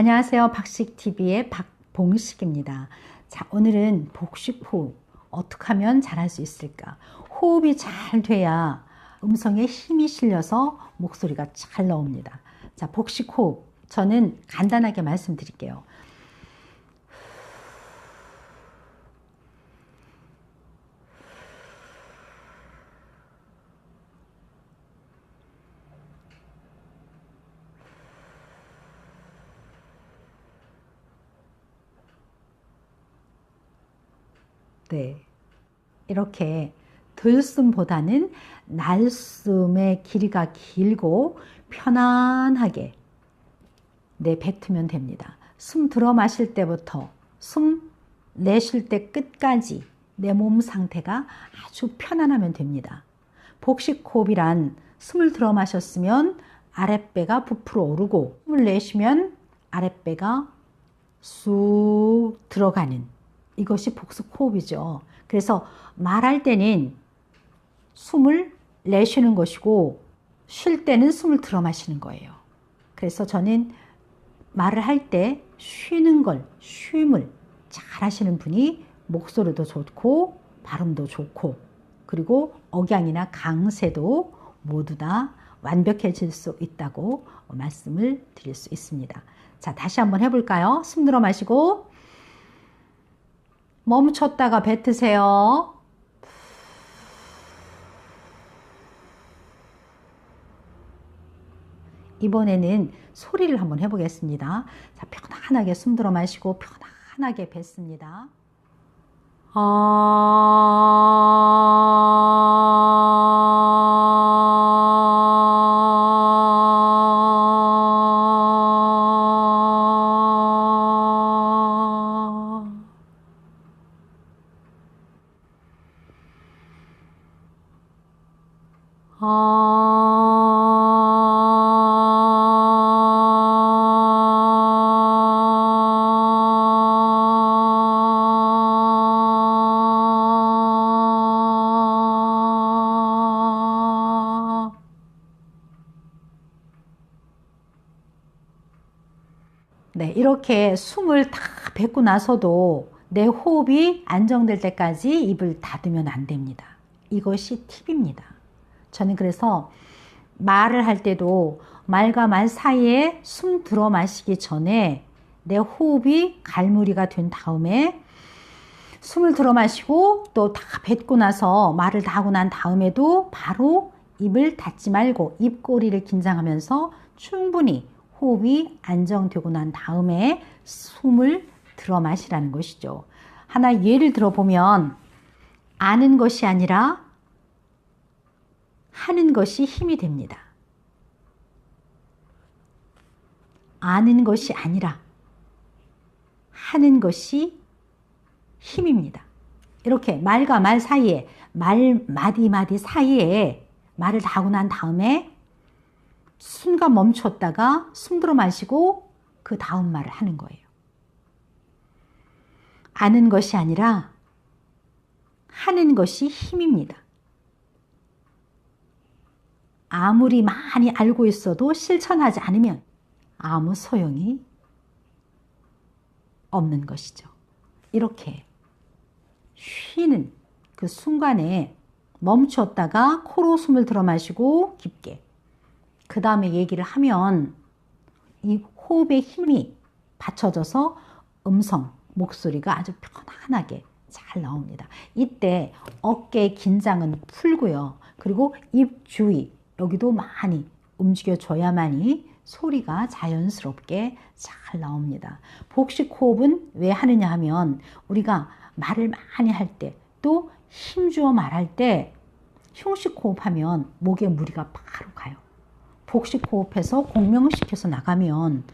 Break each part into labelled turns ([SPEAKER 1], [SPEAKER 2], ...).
[SPEAKER 1] 안녕하세요. 박식TV의 박봉식입니다. 자, 오늘은 복식 호흡. 어떻게 하면 잘할 수 있을까? 호흡이 잘 돼야 음성에 힘이 실려서 목소리가 잘 나옵니다. 자, 복식 호흡. 저는 간단하게 말씀드릴게요. 네. 이렇게 들숨보다는 날숨의 길이가 길고 편안하게 내 뱉으면 됩니다. 숨 들어 마실 때부터 숨 내쉴 때 끝까지 내 몸 상태가 아주 편안하면 됩니다. 복식호흡이란 숨을 들어 마셨으면 아랫배가 부풀어 오르고 숨을 내쉬면 아랫배가 쑥 들어가는 이것이 복습 호흡이죠. 그래서 말할 때는 숨을 내쉬는 것이고 쉴 때는 숨을 들어 마시는 거예요. 그래서 저는 말을 할 때 쉬는 걸, 쉼을 잘 하시는 분이 목소리도 좋고 발음도 좋고 그리고 억양이나 강세도 모두 다 완벽해질 수 있다고 말씀을 드릴 수 있습니다. 자, 다시 한번 해볼까요? 숨 들어 마시고 멈췄다가 뱉으세요. 이번에는 소리를 한번 해보겠습니다. 자, 편안하게 숨 들어 마시고 편안하게 뱉습니다. 네, 이렇게 숨을 다 뱉고 나서도 내 호흡이 안정될 때까지 입을 닫으면 안 됩니다. 이것이 팁입니다. 저는 그래서 말을 할 때도 말과 말 사이에 숨 들어 마시기 전에 내 호흡이 갈무리가 된 다음에 숨을 들어 마시고 또 다 뱉고 나서 말을 다 하고 난 다음에도 바로 입을 닫지 말고 입꼬리를 긴장하면서 충분히 호흡이 안정되고 난 다음에 숨을 들어 마시라는 것이죠. 하나 예를 들어 보면 아는 것이 아니라 하는 것이 힘이 됩니다. 아는 것이 아니라 하는 것이 힘입니다. 이렇게 말과 말 사이에 말 마디 마디 사이에 말을 다 하고 난 다음에 순간 멈췄다가 숨 들어 마시고 그 다음 말을 하는 거예요. 아는 것이 아니라 하는 것이 힘입니다. 아무리 많이 알고 있어도 실천하지 않으면 아무 소용이 없는 것이죠. 이렇게 쉬는 그 순간에 멈췄다가 코로 숨을 들어 마시고 깊게 그 다음에 얘기를 하면 이 호흡의 힘이 받쳐져서 음성, 목소리가 아주 편안하게 잘 나옵니다. 이때 어깨 긴장은 풀고요. 그리고 입 주위, 여기도 많이 움직여줘야만이 소리가 자연스럽게 잘 나옵니다. 복식 호흡은 왜 하느냐 하면 우리가 말을 많이 할 때 또 힘주어 말할 때 흉식 호흡하면 목에 무리가 바로 가요. 복식 호흡해서 공명시켜서 나가면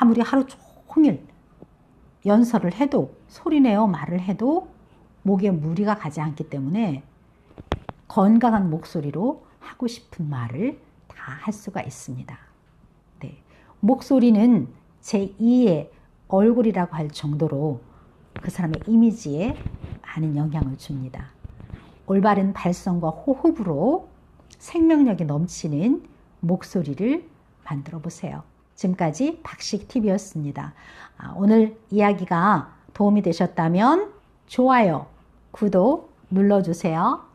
[SPEAKER 1] 아무리 하루 종일 연설을 해도 소리내어 말을 해도 목에 무리가 가지 않기 때문에 건강한 목소리로 하고 싶은 말을 다 할 수가 있습니다. 네. 목소리는 제 2의 얼굴이라고 할 정도로 그 사람의 이미지에 많은 영향을 줍니다. 올바른 발성과 호흡으로 생명력이 넘치는 목소리를 만들어 보세요. 지금까지 박식TV였습니다. 아, 오늘 이야기가 도움이 되셨다면 좋아요, 구독 눌러주세요.